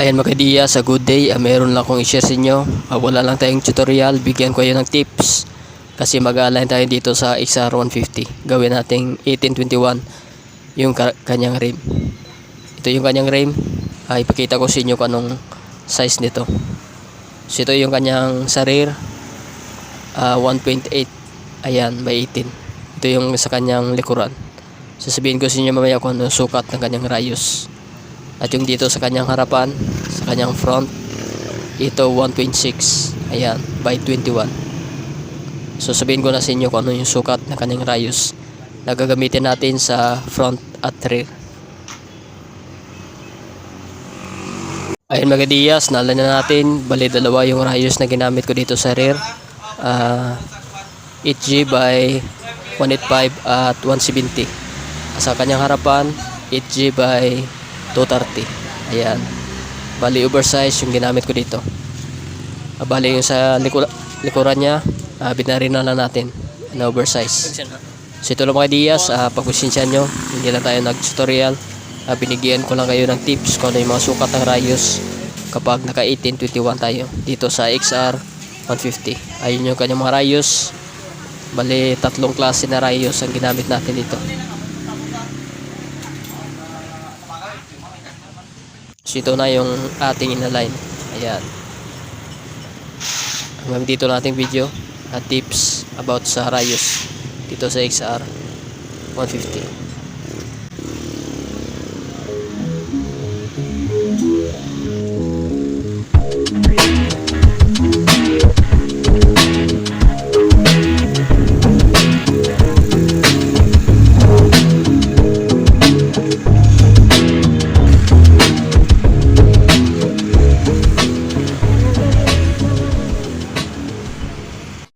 Ayan mga kaidiya, sa good day, ah, meron lang akong i-share sa inyo. Ah, wala lang tayong tutorial, bigyan ko kayo ng tips. Kasi mag-align tayo dito sa XR150. Gawin nating 1821 yung ka- kanyang rim. Ito yung kanyang rim. Ah, ipakita ko sa inyo kung anong size nito. So ito yung kanyang sarir. Ah, 1.8. Ayan, by 18. Ito yung sa kanyang likuran. Sasabihin ko sa inyo mamaya kung ano sukat ng kanyang rayos. At yung dito sa kanyang harapan, sa kanyang front, ito 1.6. Ayan, by 21. So sabihin ko na sa inyo kung ano yung sukat ng kanyang rayos na gagamitin natin sa front at rear. Ayun mga diyas, nala na natin. Bali dalawa yung rayos na ginamit ko dito sa rear. Ah, 8G by 185 at 170. Sa kanyang harapan, 8G by 230. Ayan. Bali oversize yung ginamit ko dito. Ah, bali yung sa liku- likuran niya, uh, binarin na lang natin na oversize. So ito lang mga Diaz, uh, pagpasensya nyo, hindi lang tayo nag-tutorial. Ah, binigyan ko lang kayo ng tips kung ano yung mga sukat ng rayos kapag naka 1821 tayo dito sa XR 150. Ayun yung kanyang mga rayos. Bali, tatlong klase na rayos ang ginamit natin dito. So ito na yung ating inalign. Ayan. Hanggang dito na ating video at tips about sa rayos dito sa XR 150.